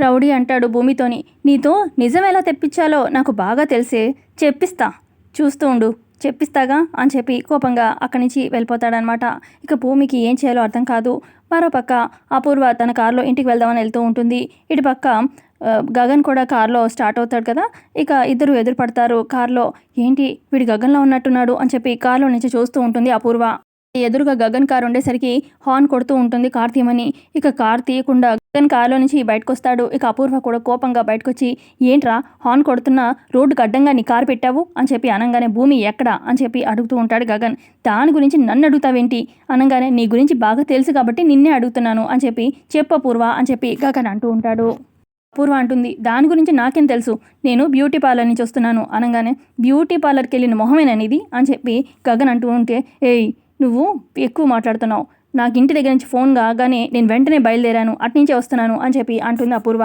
Rowdy అంటాడు భూమితోని. నీతో నిజం ఎలా తెప్పించాలో నాకు బాగా తెలిసే. చెప్పిస్తా. చూస్తూ ఉండు. చెప్పిస్తాగా అని చెప్పి కోపంగా అక్కడి నుంచి వెళ్ళిపోతాడనమాట. ఇక భూమికి ఏం చేయాలో అర్థం కాదు. మరోపక్క అపూర్వ తన కారులో ఇంటికి వెళ్దామని వెళ్తూ ఉంటుంది. ఇటు పక్క గగన్ కూడా కారులో స్టార్ట్ అవుతాడు కదా. ఇక ఇద్దరు ఎదురు పడతారు కారులో. ఏంటి? వీడు గగన్లో ఉన్నట్టున్నాడు అని చెప్పి కారులో నుంచి చూస్తూ ఉంటుంది అపూర్వ. ఎదురుగా గగన్ కార్ ఉండేసరికి హార్న్ కొడుతూ ఉంటుంది కార్ తీయమని ఇక కార్ తీయకుండా గగన్ కార్లో నుంచి బయటకు వస్తాడు ఇక అపూర్వ కూడా కోపంగా బయటకు వచ్చి ఏంట్రా హార్న్ కొడుతున్నా రోడ్డుకు అడ్డంగా నీ కారు పెట్టావు? అని చెప్పి అనగానే భూమి ఎక్కడా? అని చెప్పి అడుగుతూ ఉంటాడు గగన్. దాని గురించి నన్ను అడుగుతావేంటి? అనగానే నీ గురించి బాగా తెలుసు కాబట్టి నిన్నే అడుగుతున్నాను. అని చెప్పి చెప్పు అపూర్వ అని చెప్పి గగన్ అంటూ ఉంటాడు. అపూర్వ అంటుంది దాని గురించి నాకేం తెలుసు? నేను బ్యూటీ పార్లర్ నుంచి వస్తున్నాను. అనగానే బ్యూటీ పార్లర్కి వెళ్ళిన మొహమేనని అని చెప్పి గగన్ అంటూ ఉంటే ఏయ్ నువ్వు ఎక్కువ మాట్లాడుతున్నావు. నాకు ఇంటి దగ్గర నుంచి ఫోన్ కాగానే నేను వెంటనే బయలుదేరాను. అట్నుంచే వస్తున్నాను అని చెప్పి అంటుంది అపూర్వ.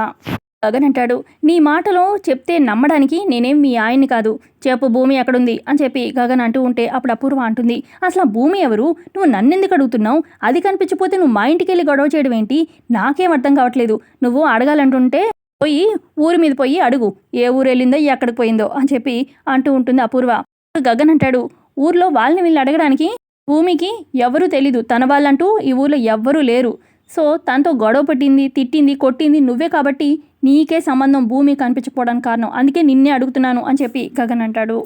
గగన్ అంటాడు నీ మాటలో చెప్తే నమ్మడానికి నేనేం మీ ఆయన్ని కాదు. చెప్పు భూమి ఎక్కడుంది? అని చెప్పి గగన్ అంటూ ఉంటే అప్పుడు అపూర్వ అంటుంది అసలు భూమి ఎవరు? నువ్వు నన్నెందుకు అడుగుతున్నావు? అది కనిపించకపోతే నువ్వు మా ఇంటికి వెళ్ళి గొడవ చేయడం ఏంటి? నాకేం అర్థం కావట్లేదు. నువ్వు అడగాలంటుంటే పోయి ఊరి మీద పోయి అడుగు. ఏ ఊరు వెళ్ళిందో ఎక్కడికి పోయిందో అని చెప్పి అంటూ ఉంటుంది అపూర్వ. గగన్ అంటాడు ఊర్లో వాళ్ళని వీళ్ళని అడగడానికి భూమికి ఎవరూ తెలీదు. తన వాళ్ళంటూ ఈ ఊర్లో ఎవ్వరూ లేరు. సో తనతో గొడవ పట్టింది తిట్టింది కొట్టింది నువ్వే కాబట్టి నీకే సంబంధం భూమి కనిపించకపోవడానికి కారణం. అందుకే నిన్నే అడుగుతున్నాను అని చెప్పి గగన్ అంటాడు.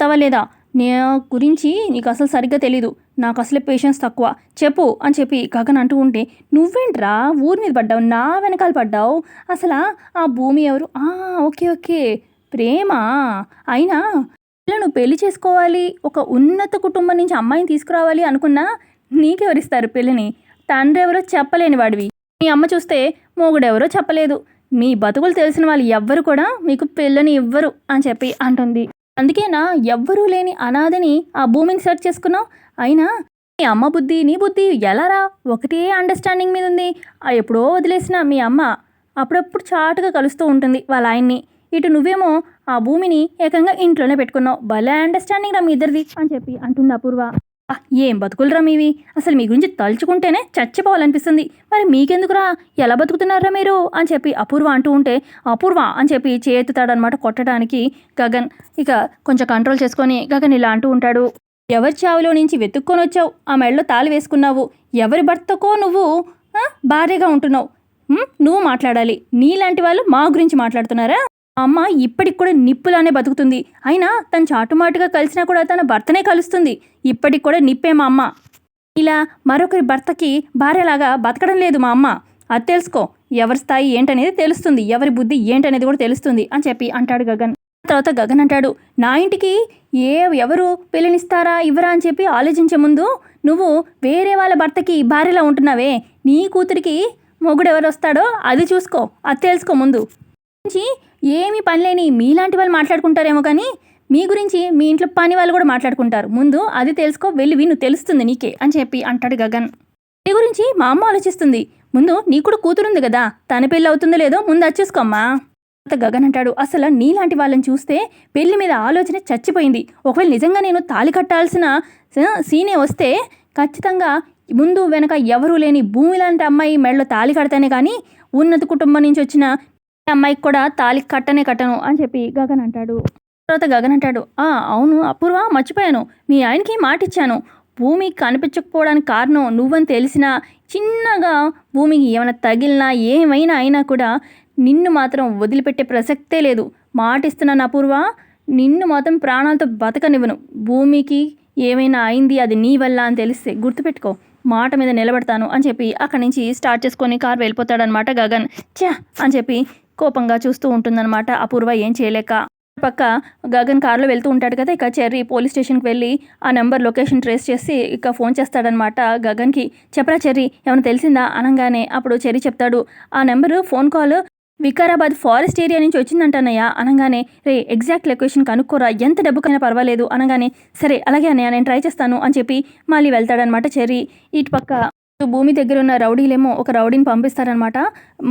తవలేదా నే గురించి నీకు అసలు సరిగ్గా తెలీదు. నాకు అసలే పేషెన్స్ తక్కువ. చెప్పు అని చెప్పి గగన్ అంటూ ఉంటే నువ్వేంట్రా ఊరి మీద పడ్డావు? నా వెనకాల పడ్డావు? అసలు ఆ భూమి ఎవరు? ఆ, ఓకే ఓకే. ప్రేమ? అయినా పిల్లను పెళ్ళి చేసుకోవాలి ఒక ఉన్నత కుటుంబం నుంచి అమ్మాయిని తీసుకురావాలి అనుకున్నా నీకెవరిస్తారు పెళ్ళిని? తండ్రి ఎవరో చెప్పలేని వాడివి. మీ అమ్మ చూస్తే మొగుడెవరో చెప్పలేదు. మీ బతుకులు తెలిసిన వాళ్ళు ఎవ్వరు కూడా మీకు పిల్లని ఇవ్వరు అని చెప్పి అంటుంది. అందుకేనా ఎవ్వరూ లేని అనాథని ఆ భూమిని సెర్చ్ చేసుకున్నావు? అయినా మీ అమ్మ బుద్ధి నీ బుద్ధి ఎలారా ఒకటే అండర్స్టాండింగ్ మీద ఉంది. ఆ ఎప్పుడో వదిలేసిన మీ అమ్మ అప్పుడప్పుడు చాటుగా కలుస్తూ ఉంటుంది వాళ్ళ ఆయన్ని. ఇటు నువ్వేమో ఆ భూమిని ఏకంగా ఇంట్లోనే పెట్టుకున్నావు. భలే అండర్స్టాండింగ్ రా మీ ఇద్దరిది అని చెప్పి అంటుంది అపూర్వ. ఏం బతుకులరా మీవి? అసలు మీ గురించి తలుచుకుంటేనే చచ్చిపోవాలనిపిస్తుంది. మరి మీకెందుకురా? ఎలా బతుకుతున్నారా మీరు? అని చెప్పి అపూర్వ అంటూ ఉంటే అపూర్వ అని చెప్పి చేతుతాడనమాట కొట్టడానికి గగన్. ఇక కొంచెం కంట్రోల్ చేసుకొని గగన్ ఇలా అంటూ ఉంటాడు. ఎవరి చావులో నుంచి వెతుక్కొని వచ్చావు? ఆ మెడలో తాళి వేసుకున్నావు. ఎవరి భర్తకో నువ్వు భార్యగా ఉంటున్నావు? నువ్వు మాట్లాడాలి. నీలాంటి వాళ్ళు మా గురించి మాట్లాడుతున్నారా? అమ్మ ఇప్పటికి కూడా నిప్పులానే బతుకుతుంది. అయినా తను చాటుమాటుగా కలిసినా కూడా తన భర్తనే కలుస్తుంది. ఇప్పటికి కూడా నిప్పే మా అమ్మ. ఇలా మరొకరి భర్తకి భార్యలాగా బతకడం లేదు మా అమ్మ. అది తెలుసుకో ఎవరి స్థాయి ఏంటనేది తెలుస్తుంది. ఎవరి బుద్ధి ఏంటనేది కూడా తెలుస్తుంది అని చెప్పి అంటాడు గగన్. తర్వాత గగన్ అంటాడు నా ఇంటికి ఏ ఎవరు పిల్లనిస్తారా ఇవ్వరా అని చెప్పి ఆలోచించే ముందు నువ్వు వేరే వాళ్ళ భర్తకి భార్యలా ఉంటున్నావే. నీ కూతురికి మొగుడు ఎవరు వస్తాడో అది చూసుకో. అది తెలుసుకో ముందు. గురించి ఏమీ పనిలేని మీలాంటి వాళ్ళు మాట్లాడుకుంటారేమో కానీ మీ గురించి మీ ఇంట్లో పని వాళ్ళు కూడా మాట్లాడుకుంటారు. ముందు అది తెలుసుకో వెళ్ళి విను తెలుస్తుంది నీకే అని చెప్పి అంటాడు గగన్. నీ గురించి మా అమ్మ ఆలోచిస్తుంది. ముందు నీ కూడా కూతురుంది కదా తన పెళ్ళి అవుతుందో లేదో ముందు వచ్చేసుకోమ్మా చూసుకోమ్మా. తర్వాత గగన్ అంటాడు అసలు నీలాంటి వాళ్ళని చూస్తే పెళ్ళి మీద ఆలోచన చచ్చిపోయింది. ఒకవేళ నిజంగా నేను తాళి కట్టాల్సిన సీనే వస్తే ఖచ్చితంగా ముందు వెనక ఎవరూ లేని భూమి లాంటి అమ్మాయి మెడలో తాళి కడతానే కానీ ఉన్నత కుటుంబం నుంచి వచ్చిన అమ్మాయికి కూడా తాళి కట్టనే కట్టను అని చెప్పి గగన్ అంటాడు. తర్వాత గగన్ అంటాడు ఆ అవును అపూర్వ మర్చిపోయాను. మీ ఆయనకి మాట ఇచ్చాను. భూమి కనిపించకపోవడానికి కారణం నువ్వని తెలిసినా చిన్నగా భూమికి ఏమైనా తగిలినా ఏమైనా అయినా కూడా నిన్ను మాత్రం వదిలిపెట్టే ప్రసక్తే లేదు. మాట ఇస్తున్నాను అపూర్వ. నిన్ను మాత్రం ప్రాణాలతో బతకనివ్వను. భూమికి ఏమైనా అయింది అది నీ వల్ల అని తెలిస్తే గుర్తుపెట్టుకో. మాట మీద నిలబడతాను అని చెప్పి అక్కడి నుంచి స్టార్ట్ చేసుకొని కార్ వెళ్ళిపోతాడనమాట గగన్. ఛా! అని చెప్పి కోపంగా చూస్తూ ఉంటుందన్నమాట. అపూర్వ ఏం చేయలేక. పక్క గగన్ కారులో వెళ్తూ ఉంటాడు కదా ఇక చెర్రీ పోలీస్ స్టేషన్కి వెళ్ళి ఆ నెంబర్ లొకేషన్ ట్రేస్ చేసి ఇక ఫోన్ చేస్తాడనమాట గగన్కి. చెప్పరా చెర్రీ ఏమైనా తెలిసిందా? అనగానే అప్పుడు చెర్రీ చెప్తాడు ఆ number phone call Vikarabad forest area నుంచి వచ్చిందంటన్నయ్య. అనగానే రే ఎగ్జాక్ట్ లొకేషన్ కనుక్కోరా ఎంత డబ్బుకైనా పర్వాలేదు. అనగానే సరే అలాగే అన్నయ్య నేను ట్రై చేస్తాను అని చెప్పి మళ్ళీ వెళ్తాడనమాట చెర్రీ. ఇటు పక్క భూమి దగ్గర ఉన్న రౌడీలేమో ఒక రౌడీని పంపిస్తారనమాట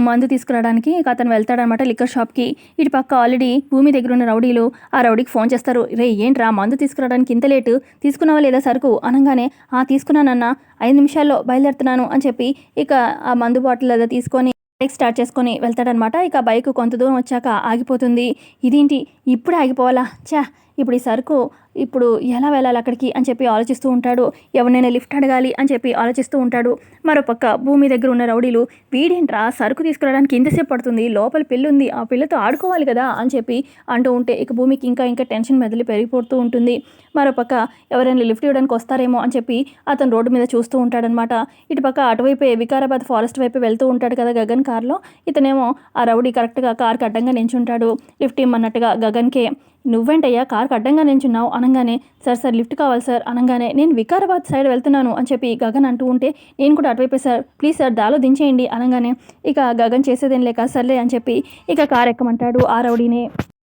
మందు తీసుకురావడానికి ఇక అతను వెళ్తాడనమాట లిక్కర్ షాప్కి. ఇటు పక్క ఆల్రెడీ భూమి దగ్గర ఉన్న రౌడీలు ఆ రౌడీకి ఫోన్ చేస్తారు. రే ఏంట్రా మందు తీసుకురావడానికి ఇంత లేటు? తీసుకున్నావా లేదా సరుకు? అనగానే ఆ తీసుకున్నానన్న. ఐదు నిమిషాల్లో బయలుదేరుతున్నాను అని చెప్పి ఇక ఆ మందు బాటిల్ అదే తీసుకొని బైక్ స్టార్ట్ చేసుకొని వెళ్తాడనమాట ఇక బైక్ కొంత దూరం వచ్చాక ఆగిపోతుంది. ఇదేంటి? ఇప్పుడే ఆగిపోవాలా? చా ఇప్పుడు ఈ సరుకు ఇప్పుడు ఎలా వెళ్ళాలి అక్కడికి అని చెప్పి ఆలోచిస్తూ ఉంటాడు. ఎవరినైనా లిఫ్ట్ అడగాలి అని చెప్పి ఆలోచిస్తూ ఉంటాడు. మరోపక్క భూమి దగ్గర ఉన్న రౌడీలు వీడేంట్రా సరుకు తీసుకురావడానికి ఇంతసేపు పడుతుంది లోపల పిల్లు ఉంది ఆ పిల్లతో ఆడుకోవాలి కదా అని చెప్పి అంటూ ఉంటే ఇక భూమికి ఇంకా ఇంకా టెన్షన్ మెదలి పెరిగిపోతూ ఉంటుంది. మరోపక్క ఎవరైనా లిఫ్ట్ ఇవ్వడానికి వస్తారేమో అని చెప్పి అతను రోడ్డు మీద చూస్తూ ఉంటాడనమాట. ఇటుపక్క అటువైపే వికారాబాద్ ఫారెస్ట్ వైపు వెళ్తూ ఉంటాడు కదా గగన్ కార్లో. ఇతనేమో ఆ రౌడీ కరెక్ట్గా కార్కి అడ్డంగా నించుంటాడు. లిఫ్ట్ ఇమ్మన్నట్టుగా గగన్కే నువ్వేంటయ్యా? కార్కి అడ్డంగా నించున్నావు అనగానే సార్ సార్ లిఫ్ట్ కావాలి సార్. అనగానే నేను వికారాబాద్ సైడ్ వెళ్తున్నాను అని చెప్పి గగన్ అంటూ ఉంటే నేను కూడా అటువైపే సార్. ప్లీజ్ సార్ దాలో దించేయండి. అనగానే ఇక గగన్ చేసేదేం లేక సర్లే అని చెప్పి ఇక కార్ ఎక్కమంటాడు ఆ రౌడీనే.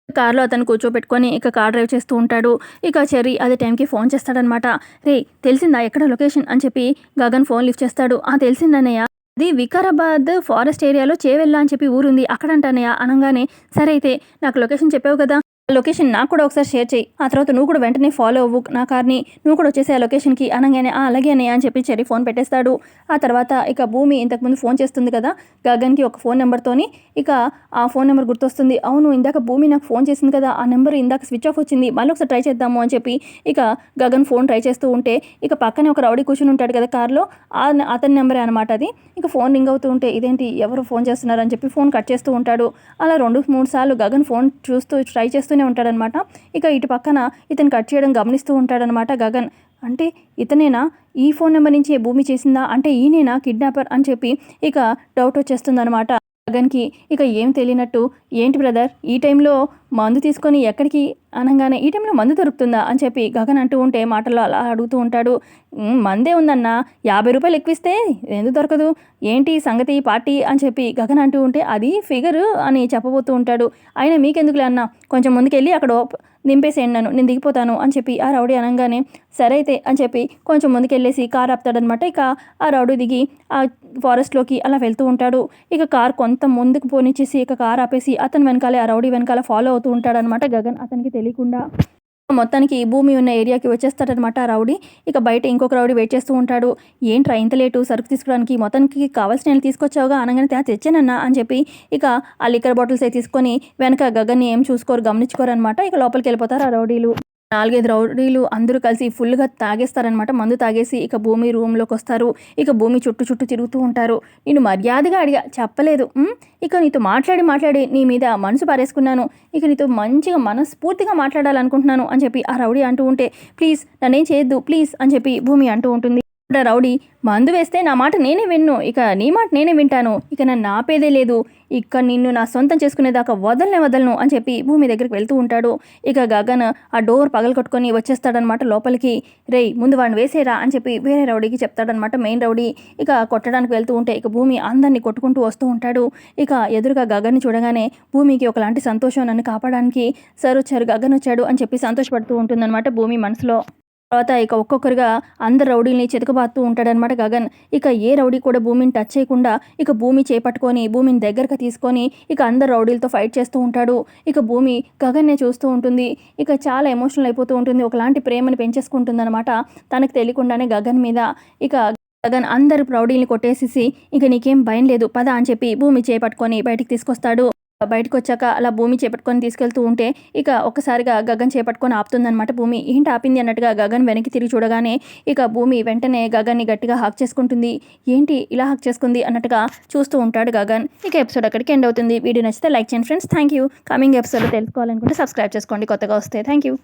కార్లో అతను కూర్చోబెట్టుకొని ఇక కార్ డ్రైవ్ చేస్తూ ఉంటాడు. ఇక చెర్రీ అదే టైంకి ఫోన్ చేస్తాడనమాట. రే తెలిసిందా ఎక్కడ లొకేషన్? అని చెప్పి గగన్ ఫోన్ లిఫ్ట్ చేస్తాడు. ఆ తెలిసిందన్నయ్య. అది వికారాబాద్ ఫారెస్ట్ ఏరియాలో చేవెళ్ళా అని చెప్పి ఊరుంది. అక్కడంటానయ్య అనగానే సరే అయితే నాకు లొకేషన్ చెప్పావు కదా. లొకేషన్ నాకు కూడా ఒకసారి షేర్ చేయి. ఆ తర్వాత నువ్వు కూడా వెంటనే ఫాలో అవ్వు. నా కార్ని నువ్వు కూడా వచ్చేసే ఆ లొకేషన్కి అనగానే ఆ అలాగే అనే అని చెప్పి చెరి ఫోన్ పెట్టేస్తాడు. ఆ తర్వాత ఇక భూమి ఇంతకుముందు ఫోన్ చేస్తుంది కదా గగన్కి ఒక ఫోన్ నెంబర్తోని. ఇక ఆ ఫోన్ నెంబర్ గుర్తొస్తుంది. అవును ఇందాక భూమి నాకు ఫోన్ చేసింది కదా ఆ నెంబర్ ఇందాక స్విచ్ ఆఫ్ వచ్చింది. మళ్ళీ ఒకసారి ట్రై చేద్దాము అని చెప్పి ఇక గగన్ ఫోన్ ట్రై చేస్తూ ఉంటే ఇక పక్కనే ఒక రౌడీ కూర్చుని ఉంటాడు కదా కార్లో ఆ అతని నెంబరే అనమాట అది. ఇక ఫోన్ రింగ్ అవుతూ ఉంటే ఇదేంటి ఎవరు ఫోన్ చేస్తున్నారని చెప్పి ఫోన్ కట్ చేస్తూ ఉంటాడు. అలా రెండు మూడు సార్లు గగన్ ఫోన్ చూస్తూ ట్రై చేస్తూ చూస్తూనే ఉంటాడనమాట. ఇక ఇటు పక్కన ఇతను కట్ చేయడం గమనిస్తూ ఉంటాడనమాట గగన్. అంటే ఇతనేనా? ఈ ఫోన్ నెంబర్ నుంచి భూమి చేసిందా? అంటే ఈయనేనా కిడ్నాపర్ అని చెప్పి ఇక డౌట్ వచ్చేస్తుందనమాట గగన్కి. ఇక ఏం తెలియనట్టు ఏంటి బ్రదర్? ఈ టైంలో మందు తీసుకొని ఎక్కడికి అనగానే ఈ టైంలో మందు దొరుకుతుందా? అని చెప్పి గగన్ అంటూ ఉంటే మాటల్లో అలా అడుగుతూ ఉంటాడు. మందే ఉందన్న యాభై రూపాయలు ఎక్కువిస్తే ఎందుకు దొరకదు? ఏంటి సంగతి పార్టీ? అని చెప్పి గగన్ అంటూ ఉంటే అది ఫిగర్ అని చెప్పబోతూ ఉంటాడు. అయినా మీకెందుకులే అన్న కొంచెం ముందుకెళ్ళి అక్కడ దింపేసేయండి నన్ను నేను దిగిపోతాను అని చెప్పి ఆ రౌడీ అనగానే సరే అయితే అని చెప్పి కొంచెం ముందుకెళ్ళేసి కార్ ఆపుతాడనమాట ఇక ఆ రౌడీ దిగి ఆ ఫారెస్ట్లోకి అలా వెళ్తూ ఉంటాడు. ఇక కార్ కొంత ముందుకు పోనిచ్చేసి ఇక కార్ ఆపేసి అతని వెనకాలే ఆ రౌడీ వెనకాల ఫాలో అవుతూ ఉంటాడనమాట గగన్. అతనికి తెలియకుండా మొత్తానికి భూమి ఉన్న ఏరియాకి వచ్చేస్తాడనమాట ఆ రౌడీ. ఇక బయట ఇంకొక రౌడీ వెయిట్ చేస్తూ ఉంటాడు. ఏంట్రా ఇంత లేటు సరుకు తీసుకోవడానికి మొత్తానికి కావాల్సిన తీసుకొచ్చావుగా? అనగానే తెచ్చానన్నా అని చెప్పి ఇక ఆ లిక్కర్ బాటిల్స్ అయితే తీసుకొని వెనక గగన్ని ఏం చూసుకోరు గమనించుకోరు అనమాట ఇక లోపలికి వెళ్ళిపోతారు ఆ రౌడీలు. నాలుగైదు రౌడీలు అందరూ కలిసి ఫుల్గా తాగేస్తారనమాట మందు తాగేసి ఇక భూమి రూమ్లోకి వస్తారు ఇక భూమి చుట్టూ చుట్టూ తిరుగుతూ ఉంటారు. నేను మర్యాదగా అడిగా. చెప్పలేదు. ఇక నీతో మాట్లాడి మాట్లాడి నీ మీద మనసు పారేసుకున్నాను. ఇక నీతో మంచిగా మనస్ఫూర్తిగా మాట్లాడాలనుకుంటున్నాను అని చెప్పి ఆ రౌడీ అంటూ ఉంటే ప్లీజ్ నన్నేం చేయొద్దు. ప్లీజ్ అని చెప్పి భూమి అంటూ ఉంటుంది. రౌడీ మందు వేస్తే నా మాట నేనే విన్ను. ఇక నీ మాట నేనే వింటాను. ఇక నన్ను ఆపేదే లేదు. ఇక నిన్ను నా సొంతం చేసుకునేదాకా వదలనే వదలను అని చెప్పి భూమి దగ్గరికి వెళ్తూ ఉంటాడు. ఇక గగన్ ఆ డోర్ పగలగొట్టుకొని వచ్చేస్తాడనమాట లోపలికి. రేయ్ ముందు వాడిని వేసేరా అని చెప్పి వేరే రౌడీకి చెప్తాడనమాట మెయిన్ రౌడీ. ఇక కొట్టడానికి వెళ్తూ ఉంటే ఇక భూమి అందరినీ కొట్టుకుంటూ వస్తూ ఉంటాడు. ఇక ఎదురుగా గగన్ని చూడగానే భూమికి ఒకలాంటి సంతోషం నన్ను కాపాడడానికి సార్ వచ్చారు గగన్ వచ్చాడు అని చెప్పి సంతోషపడుతూ ఉంటుందన్నమాట భూమి మనసులో. తర్వాత ఇక ఒక్కొక్కరుగా అందరు రౌడీల్ని చెతకబాత్తూ ఉంటాడనమాట గగన్. ఇక ఏ రౌడీ కూడా భూమిని టచ్ చేయకుండా ఇక భూమి చేపట్టుకొని భూమిని దగ్గరకు తీసుకొని ఇక అందరు రౌడీలతో ఫైట్ చేస్తూ ఉంటాడు. ఇక భూమి గగన్నే చూస్తూ ఉంటుంది. ఇక చాలా ఎమోషనల్ అయిపోతూ ఉంటుంది. ఒకలాంటి ప్రేమని పెంచేసుకుంటుంది అనమాట తనకు తెలియకుండానే గగన్ మీద. ఇక గగన్ అందరు రౌడీల్ని కొట్టేసేసి ఇక నీకేం భయం లేదు పద అని చెప్పి భూమి చేపట్టుకొని బయటికి తీసుకొస్తాడు. బయటకు వచ్చాక అలా భూమి చేపట్టుకొని తీసుకెళ్తూ ఉంటే ఇక ఒక్కసారిగా గగన్ చేపట్టుకొని ఆపుతుందనమాట భూమి. ఏంటి ఆపింది అన్నట్టుగా గగన్ వెనక్కి తిరిగి చూడగానే ఇక భూమి వెంటనే గగన్ని గట్టిగా హాక్ చేసుకుంటుంది. ఏంటి ఇలా హాక్ చేసుకుంది అన్నట్టుగా చూస్తూ ఉంటాడు గగన్. ఇక ఎపిసోడ్ అక్కడికి ఎండ్ అవుతుంది. వీడియో నచ్చితే లైక్ చేయండి friends thank you coming episode తెలుసుకోవాలనుకుంటే సబ్స్క్రైబ్ చేసుకోండి. కొత్తగా వస్తే థ్యాంక్ యూ